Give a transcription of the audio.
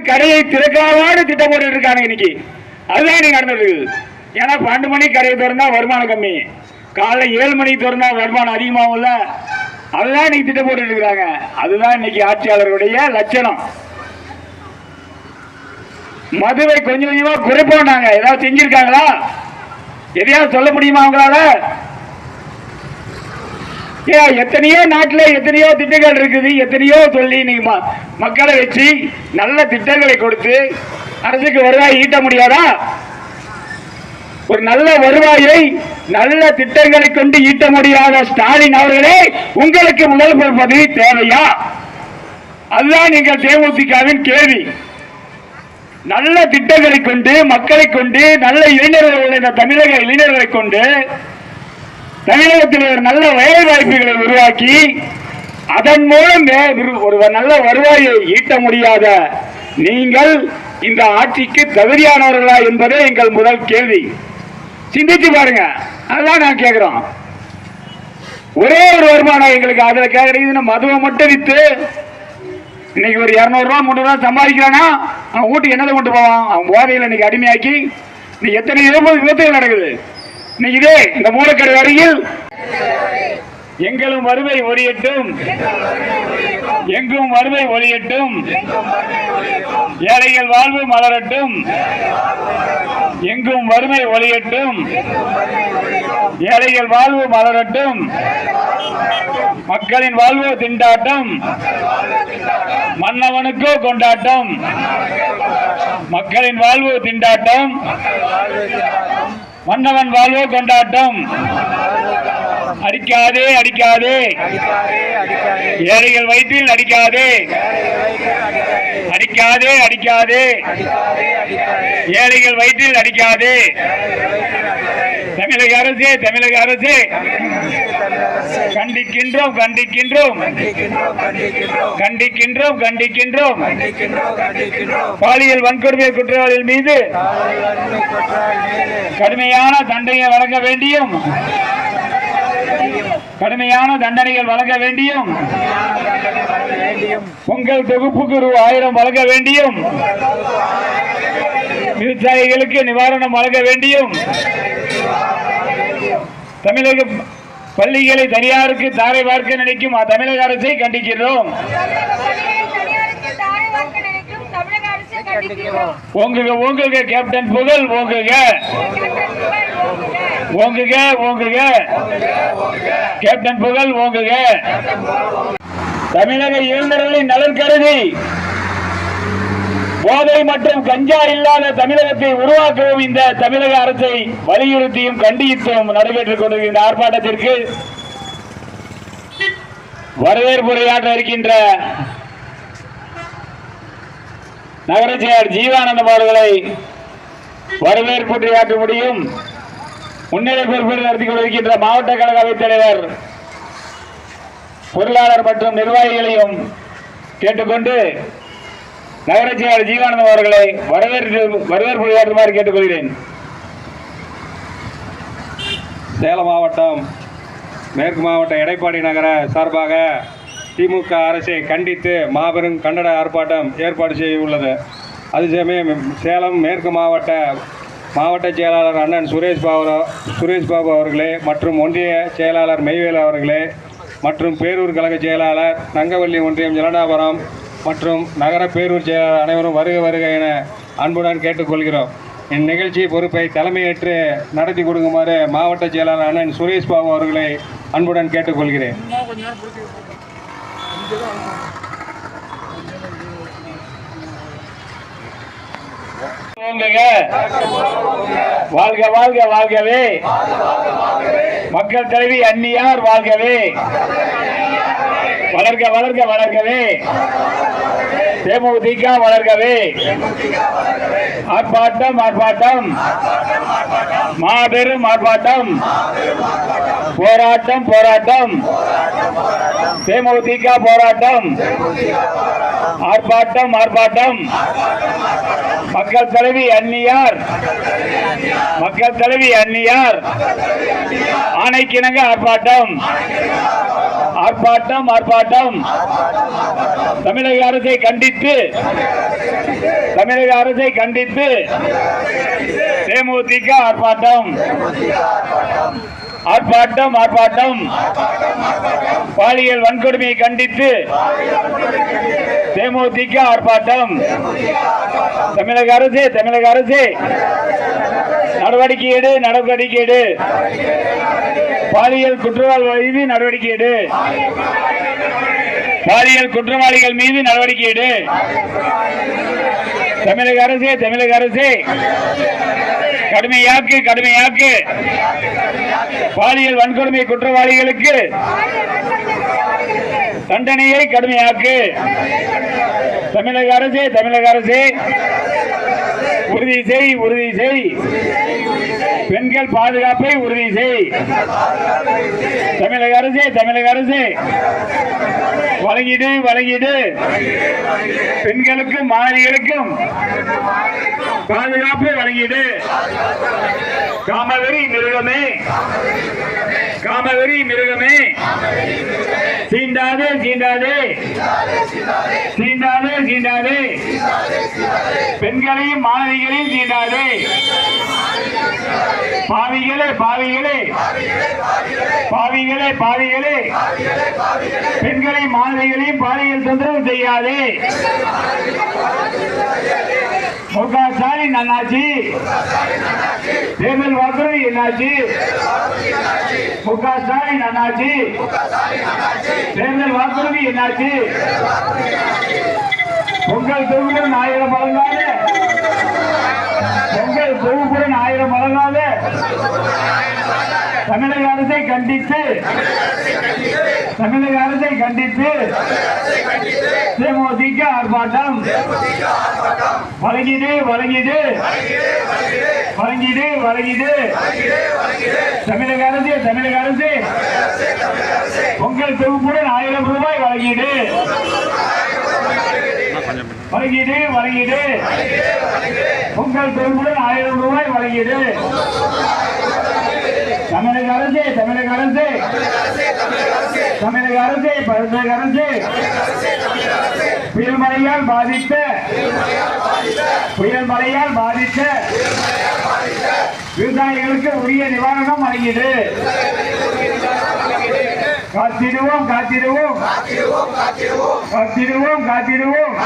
கடையை திறக்காத திட்டம் போட்டு இருக்காங்க இன்னைக்கு. அதுதான் இன்னைக்கு நடந்தது ஏன்னா பன்னெண்டு மணிக்கு கடையை திறந்தா வருமானம் கம்மி. காலைல ஏழு மணிக்கு திறந்தா வருமானம் அதிகமாகும்ல அதுதான் இன்னைக்கு திட்டம் போட்டு இருக்கிறாங்க அதுதான் இன்னைக்கு ஆட்சியாளர்களுடைய லட்சணம். மதுவை கொஞ்சம் கொஞ்சமா குறைப்போம் நாங்க ஏதாவது செஞ்சிருக்காங்களா? எதையாவது சொல்ல முடியுமா அவங்களால ஏன் எத்தனையோ நாட்டில் எத்தனையோ திட்டங்கள் இருக்குது. எத்தனையோ சொல்லி நீங்க மக்களை வச்சு நல்ல திட்டங்களை கொடுத்து அரசுக்கு வருவாய் ஈட்ட முடியாதா? ஒரு நல்ல வருவாயை நல்ல திட்டங்களை கொண்டு ஈட்ட முடியாத ஸ்டாலின் அவர்களே உங்களுக்கு முதல் பதவி தேவையா? அதுதான் நீங்கள் தேமுதிகவின் கேள்வி. நல்ல திட்டங்களை கொண்டு மக்களை கொண்டு நல்ல இளைஞர்கள் தமிழக இளைஞர்களை கொண்டு தமிழகத்தில் ஒரு நல்ல வேலை வாய்ப்புகளை உருவாக்கி அதன் மூலம் ஒரு நல்ல வருவாயை ஈட்ட முடியாத நீங்கள் இந்த ஆட்சிக்கு தகுதியானவர்களா என்பதே எங்கள் முதல் கேள்வி. சிந்திச்சு பாருங்க. அதான் நான் கேட்கிறோம். ஒரே ஒரு வருமானம் எங்களுக்கு அதுல கேக்குறீங்க மதுவை மட்டும் வித்து இன்னைக்கு ஒரு இரநூறுவா முந்நூறுவா சம்பாதிக்கிறானா? அவன் வீட்டுக்கு என்னதை கொண்டு போவான்? அவன் போதையில் இன்னைக்கு அடிமையாக்கி இன்னைக்கு எத்தனை விபத்துகள் நடக்குது. இதே இந்த மூலக்கடை அருகில் எங்களும் வறுமை ஒழியட்டும். எங்கும் வறுமை ஒழியட்டும். ஏழைகள் வாழ்வு மலரட்டும். எங்கும் வறுமை ஒழியட்டும். ஏழைகள் வாழ்வு மலரட்டும். மக்களின் வாழ்வு திண்டாட்டம். மன்னவனுக்கோ கொண்டாட்டம். மக்களின் வாழ்வு திண்டாட்டம். மன்னவன் வாழ்வோ கொண்டாட்டம். அடிக்காதே அடிக்காதே. ஏழைகள் வயிற்றில் அடிக்காதே. அடிக்காதே அடிக்காதே. ஏழைகள் வயிற்றில் அடிக்காதே. தமிழக அரசே தமிழக அரசே. கண்டிக்கின்றோம் கண்டிக்கின்றோம். கண்டிக்கின்றோம் கண்டிக்கின்றோம். பாலியல் வன்கொடுமை குற்றவாளிகள் மீது கடுமையான தண்டனை வழங்க வேண்டியும் கடுமையான தண்டனைகள் வழங்க வேண்டியும் பொங்கல் தொகுப்புக்கு ரூ. ஆயிரம் வழங்க வேண்டியும் விவசாயிகளுக்கு நிவாரணம் வழங்க வேண்டியும் தமிழக பள்ளிகளை தனியாருக்கு தாரை பார்க்க நினைக்கும் தமிழக அரசை கண்டிக்கிறோம் ஓங்குக ஓங்குக கேப்டன் புகழ் ஓங்குக ஓங்குக ஓங்குக கேப்டன் புகழ் ஓங்குக தமிழக இளைஞர்களின் நலன் கருதி போதை மற்றும் கஞ்சா இல்லாத தமிழகத்தை உருவாக்கவும் இந்த தமிழக அரசை வலியுறுத்தியும் கண்டித்தும் நடைபெற்றுக் கொண்டிருக்கின்ற ஆர்ப்பாட்டத்திற்கு வரவேற்புரையாற்ற இருக்கின்ற நகர ஜீவானந்தம் அவர்களை வரவேற்புரையாற்ற முடியும். முன்னிலை பொறுப்பில் நடத்தி கொண்டிருக்கின்ற மாவட்ட கழக அவைத் தலைவர் பொருளாளர் மற்றும் நிர்வாகிகளையும் கேட்டுக்கொண்டு நகராட்சியாளர் ஜீவானந்தம் அவர்களை வரவேற்பு வரவேற்பு உரையாற்றுமாறு கேட்டுக்கொள்கிறேன். சேலம் மாவட்டம் மேற்கு மாவட்ட எடைப்பாடி நகர சார்பாக திமுக அரசை கண்டித்து மாபெரும் கண்டன ஆர்ப்பாட்டம் ஏற்பாடு செய்ய உள்ளது அது சமயம் சேலம் மேற்கு மாவட்ட மாவட்ட செயலாளர் அண்ணன் சுரேஷ் பாபு சுரேஷ் பாபு அவர்களே மற்றும் ஒன்றிய செயலாளர் மெய்வேல் அவர்களே மற்றும் பேரூர் கழக செயலாளர் நங்கவள்ளி ஒன்றியம் ஜலனாபுரம் மற்றும் நகர பேரூர் செயலாளர் அனைவரும் வருக வருக என அன்புடன் கேட்டுக்கொள்கிறோம். இந்நிகழ்ச்சி பொறுப்பை தலைமையேற்று நடத்தி கொடுக்குமாறு மாவட்ட செயலாளர் அண்ணன் சுரேஷ் பாபு அவர்களை அன்புடன் கேட்டுக்கொள்கிறேன். வாழ்க வாழ்க வாழ்கவே. மக்கள் தலைவி அந்நியார் வாழ்கவே. வளர்க்க வளர்க்க வளர்க்கவே தேமுதிக வளர்க்கவே ஆர்ப்பாட்டம் ஆர்ப்பாட்டம். மாபெரும் ஆர்ப்பாட்டம். போராட்டம் போராட்டம். தேமுதிக போராட்டம். ஆர்ப்பாட்டம் ஆர்ப்பாட்டம். மக்கள் தலைவி அந்நியார் மக்கள் தலைவி அந்நியார் ஆணைக்கிணங்க ஆர்ப்பாட்டம். ஆர்ப்பாட்டம் ஆர்ப்பாட்டம். தமிழக அரசை கண்டித்து தமிழக அரசை கண்டித்து தேமுதிக ஆர்ப்பாட்டம். ஆர்ப்பாட்டம் ஆர்ப்பாட்டம். பாலியல் வன்கொடுமையை கண்டித்து தேமுதிக ஆர்ப்பாட்டம். தமிழக அரசு தமிழக அரசு. நடவடிக்கை எடு நடவடிக்கை எடு பாலியல் குற்றவாளிகள் மீது நடவடிக்கை எடு பாலியல் குற்றவாளிகள் மீது நடவடிக்கை எடு தமிழக அரசு தமிழக அரசு. கடுமையாக்கு கடுமையாக்கு பாலியல் வன்கொடுமை குற்றவாளிகளுக்கு தண்டனையை கடுமையாக்கு. தமிழக அரசு தமிழக அரசு. உறுதி செய் உறுதி செய். பெண்கள் பாதுகாப்பை உறுதி செய். தமிழக அரசு தமிழக அரசு. வழங்கிடு வழங்கிடு. பெண்களுக்கும் மாணவிகளுக்கும் பாதுகாப்பு வழங்கிடு. காமவெறி மிருகமே காமவெறி மிருகமே. சீண்டாதே சீண்டாதே. சீண்டாதே சீண்டாதே. பெண்களையும் மாணவிகளையும் சீண்டாதே. பாவிகளே பாவிகளே. பாவிகளே பாவிகளே. பெண்களையும் மாணவிகளையும் பாலியல் தொந்தரவு செய்யாதே. மு க ஸ்டாலின் அண்ணாச்சி தேர்தல் வாக்குறுதி என்னாச்சு. மு க ஸ்டாலின் அண்ணாச்சி. தேர்தல் வாக்குறுதி என்னாச்சு? பொங்கல் தொகுப்புடன் ஆயிரம் வழங்காத பொங்கல் தொகுப்புடன் ஆயிரம் வழங்காத தமிழக அரசை கண்டித்து. தமிழக அரசை கண்டித்து. தேமுதிக ஆர்ப்பாட்டம். வழங்கிடு வழங்கிடு. வழங்கிடு வழங்கிடு. தமிழக அரசு பொங்கல் தொகுப்புடன் ஆயிரம் ரூபாய் வழங்கிடு வழங்கிடு வழங்கிடு பொங்கல் தொகுப்புடன் ஆயிரம் ரூபாய் வழங்கிடு தமிழக அரசு தமிழக அரசு தமிழக அரசு தமிழக அரசு புயல் மழையால் பாதித்த புயல் மழையால் பாதித்த விவசாயிகளுக்கு உரிய நிவாரணம் வழங்கிடு காத்திடுவோம் காத்திடுவோம். காத்திடுவோம் காத்திடுவோம்.